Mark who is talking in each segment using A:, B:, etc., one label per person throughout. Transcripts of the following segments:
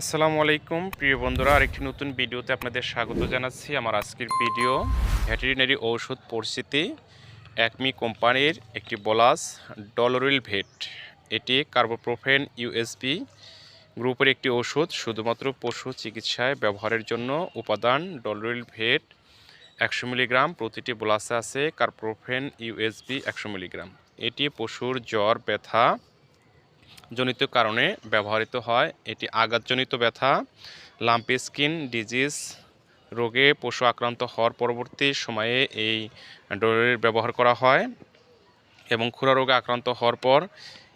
A: আসসালামু আলাইকুম, প্রিয় বন্ধুরা, আরেকটি নতুন ভিডিওতে আপনাদের স্বাগত জানাচ্ছি। আমার আজকের ভিডিও ভেটেরিনারি ঔষধ পরিস্থিতি, একমি কোম্পানির একটি বলাস ডলোরিল ভেট। এটি কার্বোপ্রোফেন ইউএসপি গ্রুপের একটি ওষুধ শুধুমাত্র পশু চিকিৎসায় ব্যবহারের জন্য উপাদান ডলোরিল ভেট একশো মিলিগ্রাম, প্রতিটি বোলাসে আছে কার্বোপ্রোফেন ইউএসবি একশো মিলিগ্রাম। এটি পশুর জ্বর, ব্যথা জনিত কারণে ব্যবহৃত হয়। এটি আঘাতজনিত ব্যথা, লাম্পি স্কিন, ডিজিজ, রোগে পশু আক্রান্ত হওয়ার পরবর্তী সময়ে এই ডোলের ব্যবহার করা হয় এবং খুরা রোগে আক্রান্ত হওয়ার পর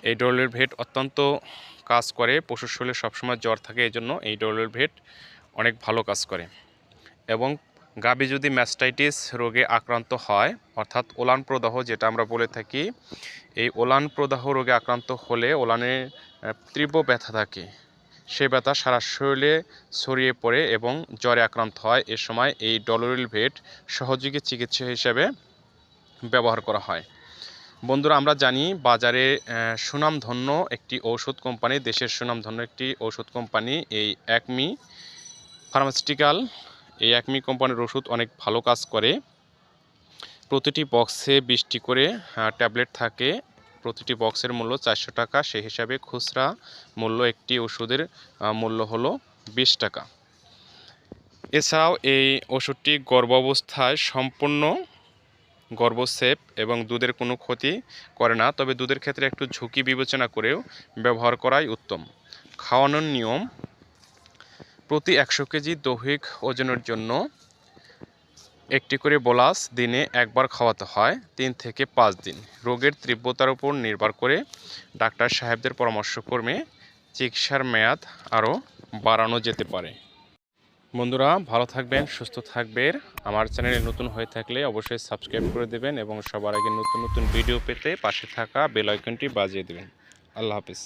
A: এই ডোলের ভেট অত্যন্ত কাজ করে। পশুর শরীরে সবসময় জ্বর থাকে এই জন্য এই ডোলের ভেট অনেক ভালো কাজ করে এবং গাবি যদি ম্যাস্টাইটিস রোগে আক্রান্ত হয় অর্থাৎ ওলান প্রদাহ যেটা আমরা বলে থাকি এই ওলান প্রদাহ রোগে আক্রান্ত হলে ওলানে আহ, তীব্র ব্যথা থাকে। সে ব্যথা সারা শরীরে ছড়িয়ে পড়ে এবং জ্বরে আক্রান্ত হয়। এ সময় এই ডলোরিল ভেট সহযোগী চিকিৎসা হিসেবে ব্যবহার করা হয়। বন্ধুরা আমরা জানি বাজারে সুনামধন্য একটি ঔষধ কোম্পানি দেশের সুনামধন্য একটি ঔষধ কোম্পানি এই একমি ফার্মাসিউটিক্যাল এই একমি কোম্পানির ওষুধ অনেক ভালো কাজ করে। প্রতিটি বক্সে বিশটি করে ট্যাবলেট থাকে। প্রতিটি বক্সের মূল্য চারশো টাকা। সেই হিসাবে খুচরা মূল্য একটি ওষুধের মূল্য হলো বিশ টাকা। এছাড়াও এই ওষুধটি গর্ভাবস্থায় সম্পূর্ণ গর্ভসেপ এবং দুধের কোনো ক্ষতি করে না, তবে দুধের ক্ষেত্রে একটু ঝুঁকি বিবেচনা করেও ব্যবহার করাই উত্তম। খাওয়ানোর নিয়ম প্রতি একশো কেজি দৈহিক ওজনের জন্য একটি করে বোলাস দিনে একবার খাওয়াতে হয়, তিন থেকে পাঁচ দিন। রোগের তীব্রতার উপর নির্ভর করে ডাক্তার সাহেবদের পরামর্শক্রমে চিকিৎসার মেয়াদ আরও বাড়ানো যেতে পারে। বন্ধুরা, ভালো থাকবেন, সুস্থ থাকবেন। আমার চ্যানেলে নতুন হয়ে থাকলে অবশ্যই সাবস্ক্রাইব করে দেবেন এবং সবার আগে নতুন নতুন ভিডিও পেতে পাশে থাকা বেল আইকনটি বাজিয়ে দেবেন। আল্লাহ হাফিজ।